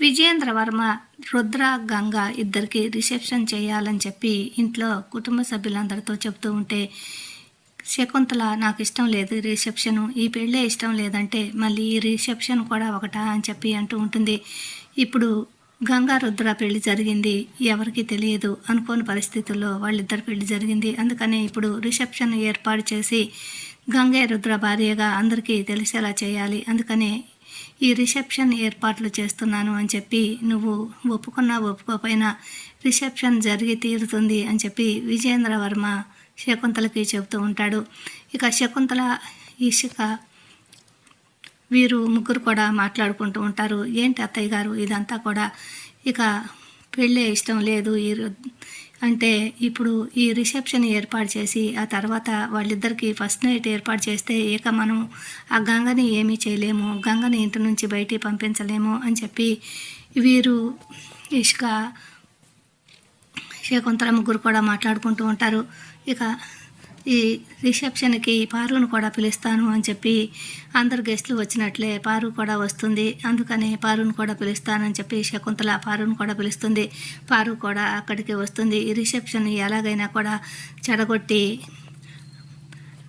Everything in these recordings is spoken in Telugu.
విజయేంద్రవర్మ రుద్ర గంగ ఇద్దరికి రిసెప్షన్ చేయాలని చెప్పి ఇంట్లో కుటుంబ సభ్యులందరితో చెప్తూ ఉంటే శకుంతల నాకు ఇష్టం లేదు రిసెప్షను. ఈ పెళ్ళే ఇష్టం లేదంటే మళ్ళీ ఈ రిసెప్షన్ కూడా ఒకటా? అని చెప్పి అంటూ ఉంటుంది. ఇప్పుడు గంగా రుద్ర పెళ్ళి జరిగింది. ఎవరికి తెలియదు. అనుకోని పరిస్థితుల్లో వాళ్ళిద్దరు పెళ్ళి జరిగింది. అందుకని ఇప్పుడు రిసెప్షన్ ఏర్పాటు చేసి గంగే రుద్ర భార్యగా అందరికీ తెలిసేలా చేయాలి. అందుకనే ఈ రిసెప్షన్ ఏర్పాట్లు చేస్తున్నాను అని చెప్పి నువ్వు ఒప్పుకున్నా ఒప్పుకోపోయినా రిసెప్షన్ జరిగి తీరుతుంది అని చెప్పి విజేంద్ర వర్మ శకుంతలకి చెబుతూ ఉంటాడు. ఇక శకుంతల ఇషిక వీరు ముగ్గురు కూడా మాట్లాడుకుంటూ ఉంటారు. ఏంటి అత్తయ్య గారు? ఇదంతా కూడా ఇక పెళ్ళే ఇష్టం లేదు. ఈ అంటే ఇప్పుడు ఈ రిసెప్షన్ ఏర్పాటు చేసి ఆ తర్వాత వాళ్ళిద్దరికి ఫస్ట్ నైట్ ఏర్పాటు చేస్తే ఇక మనం ఆ గంగని ఏమీ చేయలేము గంగని ఇంటి నుంచి బయటికి పంపించలేము అని చెప్పి వీరు ఇష్క శకుంతల ముగ్గురు కూడా మాట్లాడుకుంటూ ఉంటారు. ఇక ఈ రిసెప్షన్కి పారును కూడా పిలుస్తాను అని చెప్పి అందరు గెస్ట్లు వచ్చినట్లే పారు కూడా వస్తుంది. అందుకని పారును కూడా పిలుస్తానని చెప్పి శకుంతల పారును కూడా పిలుస్తుంది. పారు కూడా అక్కడికి వస్తుంది. ఈ రిసెప్షన్ ఎలాగైనా కూడా చెడగొట్టి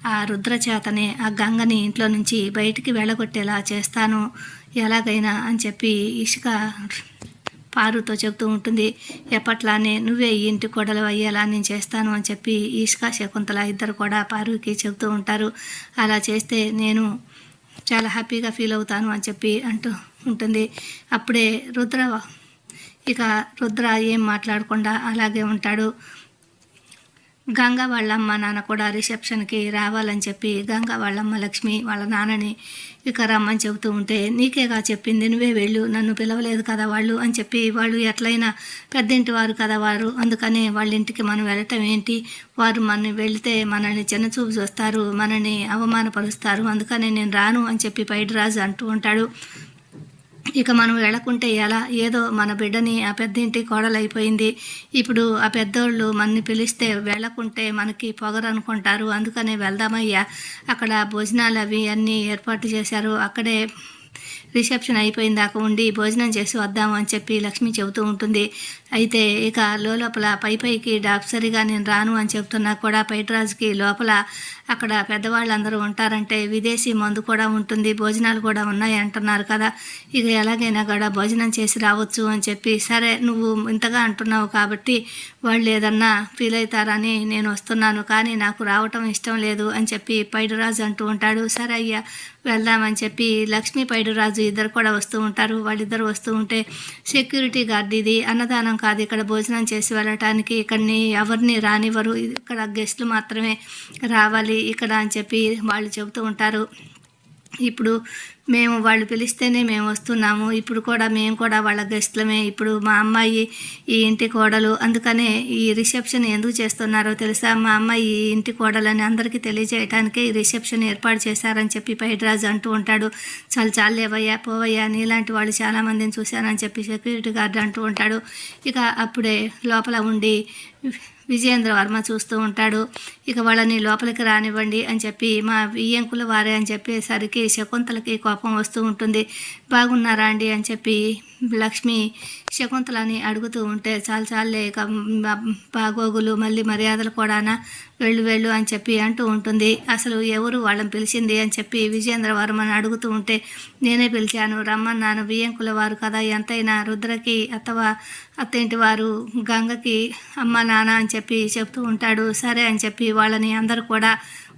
ఆ రుద్రచేతని ఆ గంగని ఇంట్లో నుంచి బయటికి వెళ్ళగొట్టేలా చేస్తాను. ఎలాగైనా అని చెప్పి ఇసుక పారుతో చెబుతూ ఉంటుంది ఎప్పట్లానే నువ్వే ఈ ఇంటి కొడలు అయ్యేలా నేను చేస్తాను అని చెప్పి ఇసుక శకుంతల ఇద్దరు కూడా పారుకి చెబుతూ ఉంటారు. అలా చేస్తే నేను చాలా హ్యాపీగా ఫీల్ అవుతాను అని చెప్పి అంటూ ఉంటుంది. అప్పుడే రుద్ర ఇక రుద్ర ఏం మాట్లాడకుండా అలాగే ఉంటాడు. గంగ వాళ్ళమ్మ నాన్న కూడా రిసెప్షన్కి రావాలని చెప్పి గంగ వాళ్ళమ్మ లక్ష్మి వాళ్ళ నాన్నని ఇక రమ్మని చెబుతూ ఉంటే నీకేగా చెప్పింది నువ్వే వెళ్ళు నన్ను పిలవలేదు కదా వాళ్ళు అని చెప్పి వాళ్ళు ఎట్లయినా పెద్దింటి వారు కదా వారు అందుకనే వాళ్ళ ఇంటికి మనం వెళ్ళటం ఏంటి? వారు మనం వెళితే మనల్ని చిన్నచూపు చూస్తారు మనల్ని అవమానపరుస్తారు అందుకనే నేను రాను అని చెప్పి పైడిరాజు అంటూ ఉంటాడు. ఇక మనం వెళ్ళకుంటే ఎలా? ఏదో మన బిడ్డని ఆ పెద్దింటి కోడలైపోయింది. ఇప్పుడు ఆ పెద్దోళ్ళు మనని పిలిస్తే వెళ్ళకుంటే మనకి పొగరనుకుంటారు. అందుకనే వెళ్దామయ్యా. అక్కడ భోజనాలు అవి అన్నీ ఏర్పాటు చేశారు. అక్కడే రిసెప్షన్ అయిపోయిన దాకా ఉండి భోజనం చేసి వద్దాము అని చెప్పి లక్ష్మి చెబుతూ ఉంటుంది. అయితే ఇక లోపల పై పైకి డాక్సరిగా నేను రాను అని చెప్తున్నా కూడా పైటరాజుకి లోపల అక్కడ పెద్దవాళ్ళందరూ ఉంటారంటే విదేశీ మందు కూడా ఉంటుంది భోజనాలు కూడా ఉన్నాయి అంటున్నారు కదా. ఇక ఎలాగైనా కూడా భోజనం చేసి రావచ్చు అని చెప్పి సరే నువ్వు ఇంతగా అంటున్నావు కాబట్టి వాళ్ళు ఏదన్నా ఫీల్ అవుతారని నేను వస్తున్నాను కానీ నాకు రావటం ఇష్టం లేదు అని చెప్పి పైడురాజు అంటూ ఉంటాడు. సరే అయ్యా వెళ్దామని చెప్పి లక్ష్మీ పైడురాజు ఇద్దరు కూడా వస్తూ ఉంటారు. వాళ్ళిద్దరు వస్తూ ఉంటే సెక్యూరిటీ గార్డ్ ఇది అన్నదానం కాదు ఇక్కడ భోజనం చేసి వెళ్ళటానికి ఇక్కడిని ఎవరిని రానివ్వరు. ఇక్కడ గెస్ట్లు మాత్రమే రావాలి ఇక్కడ అని చెప్పి వాళ్ళు చెబుతూ ఉంటారు. ఇప్పుడు మేము వాళ్ళు పిలిస్తేనే మేము వస్తున్నాము. ఇప్పుడు కూడా మేము కూడా వాళ్ళ గెస్ట్లమే. ఇప్పుడు మా అమ్మాయి ఈ ఇంటి కోడలు. అందుకనే ఈ రిసెప్షన్ ఎందుకు చేస్తున్నారో తెలుసా? మా అమ్మాయి ఈ ఇంటి కోడలని అందరికీ తెలియజేయడానికే ఈ రిసెప్షన్ ఏర్పాటు చేశారని చెప్పి పైడ్రాజు అంటూ ఉంటాడు. చాలు చాలేవయ్యా పోవయ్యా నీలాంటి వాళ్ళు చాలామందిని చూశానని చెప్పి సెక్యూరిటీ గార్డ్ అంటూ ఉంటాడు. ఇక అప్పుడే లోపల ఉండి విజయేంద్ర వర్మ చూస్తూ ఉంటాడు. ఇక వాళ్ళని లోపలికి రానివ్వండి అని చెప్పి మా వియ్యంకుల వారే అని చెప్పేసరికి శకుంతలకి కోపం వస్తూ ఉంటుంది. బాగున్నారా అండి అని చెప్పి లక్ష్మి శకుంతలని అడుగుతూ ఉంటే చాలు చాలే ఇక బాగోగులు మళ్ళీ మర్యాదలు కూడానా? వెళ్ళు వెళ్ళు అని చెప్పి అంటూ ఉంటుంది. అసలు ఎవరు వాళ్ళని పిలిచింది అని చెప్పి విజయేంద్ర వర్మని అడుగుతూ ఉంటే నేనే పిలిచాను రమ్మన్నాను బియ్యంకుల వారు కదా ఎంతైనా రుద్రకి అత్తవా అత్తింటి వారు గంగకి అమ్మ నాన్న అని చెప్పి చెప్తూ ఉంటాడు. సరే అని చెప్పి వాళ్ళని అందరూ కూడా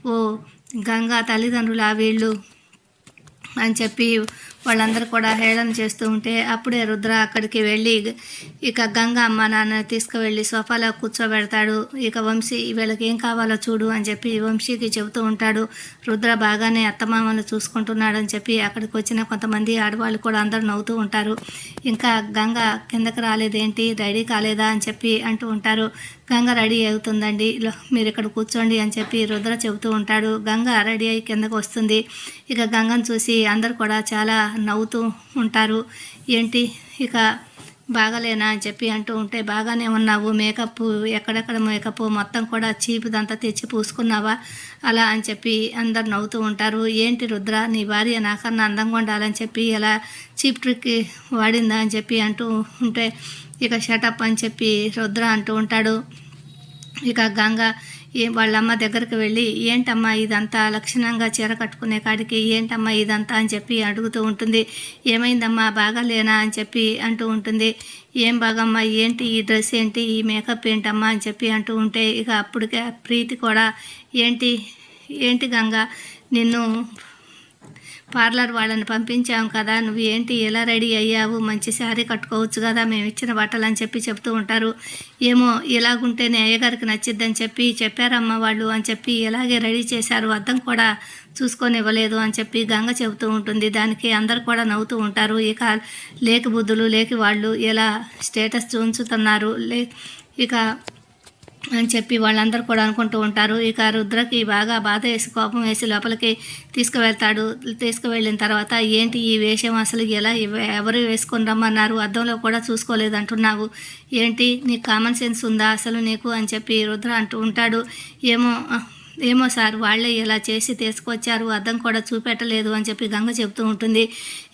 ఓ గంగా తల్లిదండ్రుల వీళ్ళు అని చెప్పి వాళ్ళందరూ కూడా హేళన చేస్తూ ఉంటే అప్పుడే రుద్ర అక్కడికి వెళ్ళి ఇక గంగా అమ్మ నాన్న తీసుకువెళ్ళి సోఫాలో కూర్చోబెడతాడు. ఇక వంశీ వీళ్ళకి ఏం కావాలో చూడు అని చెప్పి వంశీకి చెబుతూ ఉంటాడు. రుద్ర బాగానే అత్తమామలు చూసుకుంటున్నాడని చెప్పి అక్కడికి వచ్చిన కొంతమంది ఆడవాళ్ళు కూడా అందరూ నవ్వుతూ ఉంటారు. ఇంకా గంగ కిందకి రాలేదేంటి? రెడీ కాలేదా? అని చెప్పి అంటూ ఉంటారు. గంగ రెడీ అవుతుందండి. మీరు ఇక్కడ కూర్చోండి అని చెప్పి రుద్ర చెబుతూ ఉంటాడు. గంగ రెడీ అయ్యి కిందకు వస్తుంది. ఇక గంగను చూసి అందరు కూడా చాలా నవ్వుతూ ఉంటారు. ఏంటి? ఇక బాగాలేనా అని చెప్పి అంటూ ఉంటే బాగానే ఉన్నావు. మేకప్ ఎక్కడెక్కడ మేకప్? మొత్తం కూడా చీపుదంతా తెచ్చి పూసుకున్నావా? అలా అని చెప్పి అందరు నవ్వుతూ ఉంటారు. ఏంటి రుద్ర? నీ భార్య నాకన్నా అందంగా ఉండాలని చెప్పి ఇలా చీప్ ట్రిక్ వాడిందా? అని చెప్పి అంటూ ఉంటే ఇక షటప్ అని చెప్పి రుద్ర అంటూ ఉంటాడు. ఇక గంగ వాళ్ళమ్మ దగ్గరికి వెళ్ళి ఏంటమ్మా ఇదంతా? లక్షణంగా చీర కట్టుకునే కాడికి ఏంటమ్మా ఇదంతా? అని చెప్పి అడుగుతూ ఉంటుంది. ఏమైందమ్మా? బాగాలేనా? అని చెప్పి అంటూ ఉంటుంది. ఏం బాగమ్మా? ఏంటి? ఈ డ్రెస్ ఏంటి? ఈ మేకప్ ఏంటమ్మా? అని చెప్పి అంటూ ఉంటే ఇక అప్పటికే ప్రీతి కూడా ఏంటి? ఏంటి గంగ? నిన్ను పార్లర్ వాళ్ళని పంపించాం కదా నువ్వు ఏంటి ఎలా రెడీ అయ్యావు మంచి శారీ కట్టుకోవచ్చు కదా మేము ఇచ్చిన బట్టలు అని చెప్పి చెప్తూ ఉంటారు. ఏమో ఇలాగుంటేనే అయ్యగారికి నచ్చిద్దని చెప్పి చెప్పారమ్మ వాళ్ళు అని చెప్పి ఇలాగే రెడీ చేశారు అద్దం కూడా చూసుకొని ఇవ్వలేదు అని చెప్పి గంగ చెబుతూ ఉంటుంది. దానికి అందరు కూడా నవ్వుతూ ఉంటారు. ఇక లేక బుద్ధులు లేకి వాళ్ళు ఎలా స్టేటస్ ఉంచుతున్నారు లే ఇక అని చెప్పి వాళ్ళందరూ కూడా అనుకుంటూ ఉంటారు. ఇక రుద్రకి బాగా బాధ వేసి కోపం వేసి లోపలికి తీసుకువెళ్తాడు. తీసుకువెళ్ళిన తర్వాత ఏంటి ఈ వేషం? అసలు ఎలా ఎవరు వేసుకొని రమ్మన్నారు? అద్దంలో కూడా చూసుకోలేదు అంటున్నావు ఏంటి? నీకు కామన్ సెన్స్ ఉందా? అసలు నీకు? అని చెప్పి రుద్ర అంటూ ఉంటాడు. ఏమో ఏమో సార్ వాళ్ళే ఇలా చేసి తీసుకొచ్చారు అర్థం కూడా చూపెట్టలేదు అని చెప్పి గంగ చెప్తూ ఉంటుంది.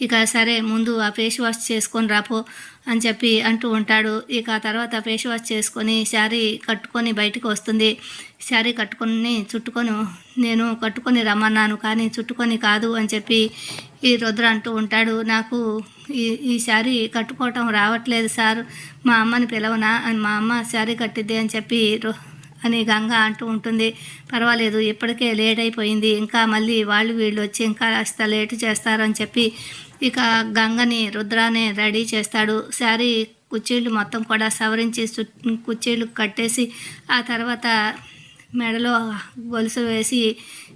ఇక సరే ముందు ఆ ఫేస్ వాష్ చేసుకొని రాపో అని చెప్పి అంటూ ఉంటాడు. ఇక ఆ తర్వాత ఫేస్ వాష్ చేసుకొని శారీ కట్టుకొని బయటకు వస్తుంది. శారీ కట్టుకొని చుట్టుకొని నేను కట్టుకొని రమ్మన్నాను కానీ చుట్టుకొని కాదు అని చెప్పి ఈ రుద్ర అంటూ ఉంటాడు. నాకు ఈ ఈ శారీ కట్టుకోవటం రావట్లేదు సార్ మా అమ్మని పిలవనా? అని మా అమ్మ శారీ కట్టిద్ది అని చెప్పి అని గంగ అంటూ ఉంటుంది. పర్వాలేదు ఇప్పటికే లేట్ అయిపోయింది. ఇంకా మళ్ళీ వాళ్ళు వీళ్ళు వచ్చి ఇంకా కాస్త లేటు చేస్తారని చెప్పి ఇక గంగని రుద్రానే రెడీ చేస్తాడు. శారీ కుర్చీలు మొత్తం కూడా సవరించి కుర్చీలు కట్టేసి ఆ తర్వాత మెడలో గొలుసు వేసి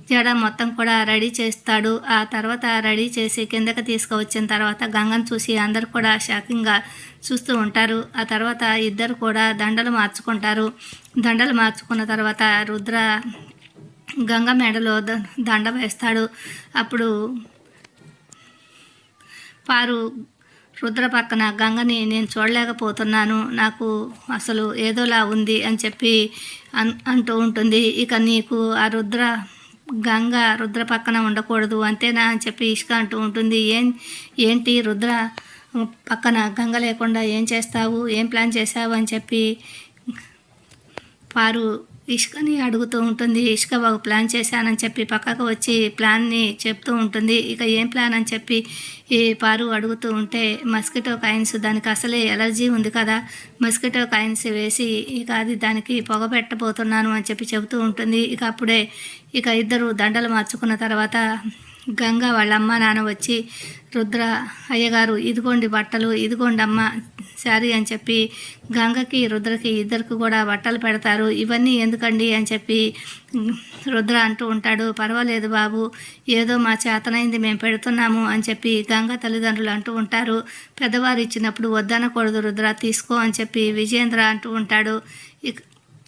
జడ మొత్తం కూడా రెడీ చేస్తాడు. ఆ తర్వాత రెడీ చేసి కిందకి తీసుకువచ్చిన తర్వాత గంగను చూసి అందరు కూడా షాకింగ్గా చూస్తూ ఉంటారు. ఆ తర్వాత ఇద్దరు కూడా దండలు మార్చుకుంటారు. దండలు మార్చుకున్న తర్వాత రుద్ర గంగ మెడలో ద- దండ వేస్తాడు. అప్పుడు పారు రుద్ర పక్కన గంగని నేను చూడలేకపోతున్నాను. నాకు అసలు ఏదోలా ఉంది అని చెప్పి అన్ అంటూ ఉంటుంది. ఇక నీకు ఆ రుద్ర గంగ రుద్ర పక్కన ఉండకూడదు అంతేనా అని చెప్పి ఇష్క అంటూ ఉంటుంది. ఏం ఏంటి రుద్ర? పక్కన గంగ లేకుండా ఏం చేస్తావు? ఏం ప్లాన్ చేసావు అని చెప్పి పారు ఇష్కని అడుగుతూ ఉంటుంది. ఇష్క ఒక ప్లాన్ చేశానని చెప్పి పక్కకు వచ్చి ప్లాన్ని చెప్తూ ఉంటుంది. ఇక ఏం ప్లాన్ అని చెప్పి ఈ పారు అడుగుతూ ఉంటే మస్కిటో కాయిన్స్ దానికి అసలే ఎలర్జీ ఉంది కదా. మస్కిటో కాయిన్స్ వేసి ఇక అది దానికి పొగ పెట్టబోతున్నాను అని చెప్పి చెబుతూ ఉంటుంది. ఇక అప్పుడే ఇక ఇద్దరు దండలు మార్చుకున్న తర్వాత గంగ వాళ్ళ అమ్మ నాన్న వచ్చి రుద్ర అయ్యగారు ఇదిగోండి బట్టలు ఇదిగోండి అమ్మ శారీ అని చెప్పి గంగకి రుద్రకి ఇద్దరికి కూడా బట్టలు పెడతారు. ఇవన్నీ ఎందుకండి? అని చెప్పి రుద్ర అంటూ ఉంటాడు పర్వాలేదు బాబు ఏదో మా చేతనైంది మేము పెడుతున్నాము అని చెప్పి గంగ తల్లిదండ్రులు అంటూ ఉంటారు. పెద్దవారు ఇచ్చినప్పుడు వద్దనకూడదు రుద్ర తీసుకో అని చెప్పి విజేంద్ర అంటూ ఉంటాడు. ఇక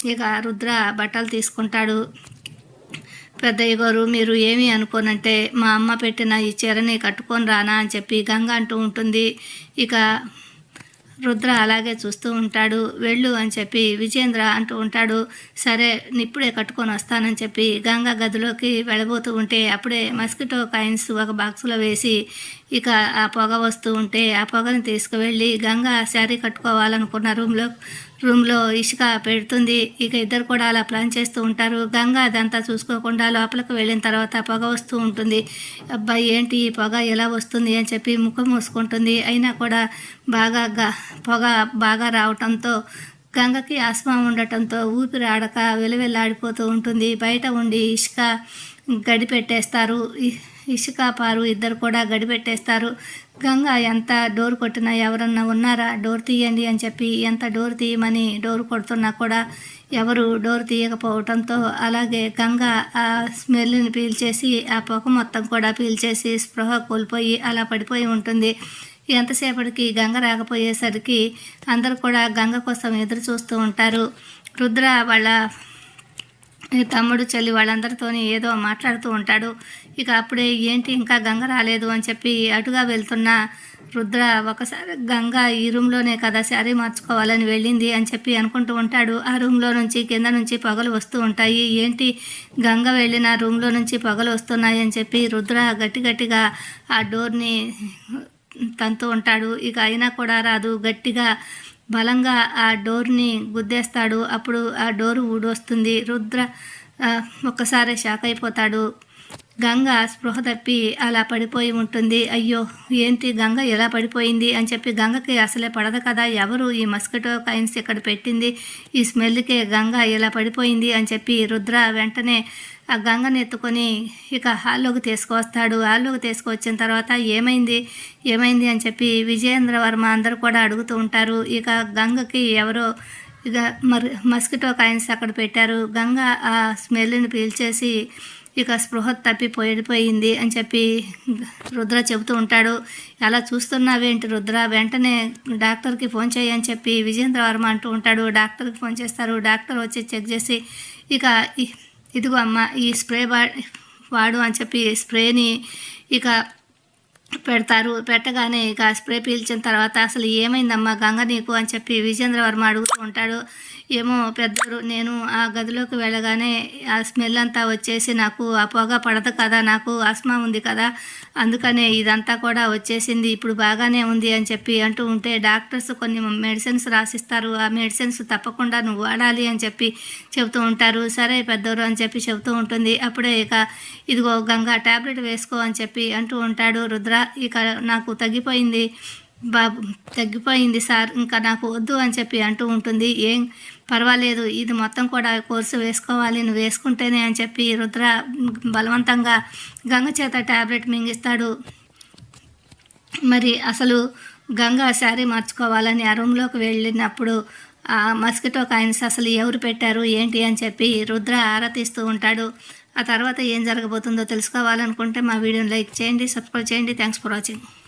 ఇక రుద్ర బట్టలు తీసుకుంటాడు. పెద్దయ్య గారు మీరు ఏమి అనుకోనంటే మా అమ్మ పెట్టిన ఈ చీరని కట్టుకొని రానా అని చెప్పి గంగ అంటూ ఉంటుంది. ఇక రుద్ర అలాగే చూస్తూ ఉంటాడు. వెళ్ళు అని చెప్పి విజేంద్ర అంటూ ఉంటాడు. సరే ఇప్పుడే కట్టుకొని వస్తానని చెప్పి గంగ గదిలోకి వెళ్ళబోతూ ఉంటే అప్పుడే మస్కిటో కాయిన్స్ ఒక బాక్స్లో వేసి ఇక ఆ పొగ వస్తూ ఉంటే ఆ పొగను తీసుకువెళ్ళి గంగ శారీ కట్టుకోవాలనుకున్న రూమ్లో రూమ్లో ఇసుక పెడుతుంది. ఇక ఇద్దరు కూడా అలా ప్లాన్ చేస్తూ ఉంటారు. గంగ అదంతా చూసుకోకుండా లోపలికి వెళ్ళిన తర్వాత పొగ వస్తూ ఉంటుంది. అబ్బాయి ఏంటి ఈ పొగ? ఎలా వస్తుంది? అని చెప్పి ముఖం మూసుకుంటుంది. అయినా కూడా బాగా గ పొగ బాగా రావటంతో గంగకి ఆస్మా ఉండటంతో ఊపిరి ఆడక వెలువెల్లాడిపోతూ ఉంటుంది. బయట ఉండి ఇసుక గడిపెట్టేస్తారు. పెట్టేస్తారు పారు ఇద్దరు కూడా గడిపెట్టేస్తారు. గంగ ఎంత డోర్ కొట్టినా ఎవరన్నా ఉన్నారా? డోర్ తీయండి అని చెప్పి ఎంత డోర్ తీయమని డోర్ కొడుతున్నా కూడా ఎవరు డోర్ తీయకపోవడంతో అలాగే గంగ ఆ స్మెల్ని పీల్చేసి ఆ పొగ మొత్తం కూడా పీల్చేసి స్పృహ కోల్పోయి అలా పడిపోయి ఉంటుంది. ఎంతసేపటికి గంగ రాకపోయేసరికి అందరూ కూడా గంగ కోసం ఎదురు చూస్తూ ఉంటారు. రుద్ర వాళ్ళ తమ్ముడు చెల్లి వాళ్ళందరితోని ఏదో మాట్లాడుతూ ఉంటాడు. ఇక అప్పుడే ఏంటి ఇంకా గంగ రాలేదు అని చెప్పి అటుగా వెళ్తున్న రుద్ర ఒకసారి గంగ ఈ రూమ్లోనే కదా శారీ మార్చుకోవాలని వెళ్ళింది అని చెప్పి అనుకుంటూ ఉంటాడు. ఆ రూమ్లో నుంచి కింద నుంచి పొగలు వస్తూ ఉంటాయి. ఏంటి గంగ వెళ్ళిన రూమ్లో నుంచి పొగలు వస్తున్నాయి అని చెప్పి రుద్ర గట్టి గట్టిగా ఆ డోర్ని తంతూ ఉంటాడు. ఇక అయినా కూడా రాదు. గట్టిగా బలంగా ఆ డోర్ని గుద్దేస్తాడు. అప్పుడు ఆ డోరు ఊడొస్తుంది. రుద్ర ఒక్కసారి షాక్ అయిపోతాడు గంగ స్పృహ తప్పి అలా పడిపోయి ఉంటుంది. అయ్యో ఏంటి గంగ ఎలా పడిపోయింది? అని చెప్పి గంగకి అసలే పడదు కదా. ఎవరు ఈ మస్కిటో కైన్స్ ఇక్కడ పెట్టింది? ఈ స్మెల్కే గంగ ఇలా పడిపోయింది? అని చెప్పి రుద్ర వెంటనే ఆ గంగని ఎత్తుకొని ఇక హాల్లోకి తీసుకువస్తాడు. హాల్లోకి తీసుకువచ్చిన తర్వాత ఏమైంది? ఏమైంది అని చెప్పి విజయేంద్ర వర్మ అందరూ కూడా అడుగుతూ ఉంటారు. ఇక గంగకి ఎవరో ఇక మరి మస్కిటో కాయిన్స్ అక్కడ పెట్టారు. గంగ ఆ స్మెల్ని పీల్చేసి ఇక స్పృహ తప్పిపోయిపోయింది అని చెప్పి రుద్ర చెబుతూ ఉంటాడు. అలా చూస్తున్నావేంటి రుద్ర వెంటనే డాక్టర్కి ఫోన్ చేయని చెప్పి విజేంద్ర వర్మ అంటూ ఉంటాడు. డాక్టర్కి ఫోన్ చేస్తారు. డాక్టర్ వచ్చి చెక్ చేసి ఇక ఇదిగో అమ్మ ఈ స్ప్రే వాడు అని చెప్పి స్ప్రేని ఇక పెడతారు. పెట్టగానే ఇక స్ప్రే పీల్చిన తర్వాత అసలు ఏమైందమ్మా గంగ నీకు? అని చెప్పి విజేంద్ర వర్మ అడుగుతూ ఉంటాడు. ఏమో పెద్దరు నేను ఆ గదిలోకి వెళ్ళగానే ఆ స్మెల్ అంతా వచ్చేసి నాకు ఆ పొగ పడదు కదా నాకు ఆస్మా ఉంది కదా అందుకనే ఇదంతా కూడా వచ్చేసింది ఇప్పుడు బాగానే ఉంది అని చెప్పి అంటూ ఉంటే డాక్టర్స్ కొన్ని మెడిసిన్స్ రాసిస్తారు ఆ మెడిసిన్స్ తప్పకుండా నువ్వు వాడాలి అని చెప్పి చెబుతూ ఉంటారు సరే పెద్దోరు అని చెప్పి చెబుతూ ఉంటుంది అప్పుడే ఇక ఇదిగో గంగా టాబ్లెట్ వేసుకో అని చెప్పి అంటూ ఉంటాడు రుద్ర ఇక నాకు తగ్గిపోయింది బాబు తగ్గిపోయింది సార్ ఇంకా నాకు వద్దు అని చెప్పి అంటూ ఉంటుంది ఏం పర్వాలేదు ఇది మొత్తం కూడా కోర్సు వేసుకోవాలి నువ్వు వేసుకుంటేనే అని చెప్పి రుద్ర బలవంతంగా గంగ చేత టాబ్లెట్ మింగిస్తాడు. మరి అసలు గంగ శారీ మార్చుకోవాలని ఆ రూమ్లోకి వెళ్ళినప్పుడు ఆ మస్కిటో కాయిన్స్ అసలు ఎవరు పెట్టారు ఏంటి అని చెప్పి రుద్ర ఆరా ఉంటాడు. ఆ తర్వాత ఏం జరగబోతుందో తెలుసుకోవాలనుకుంటే మా వీడియోని లైక్ చేయండి సబ్స్క్రైబ్ చేయండి. Thanks for watching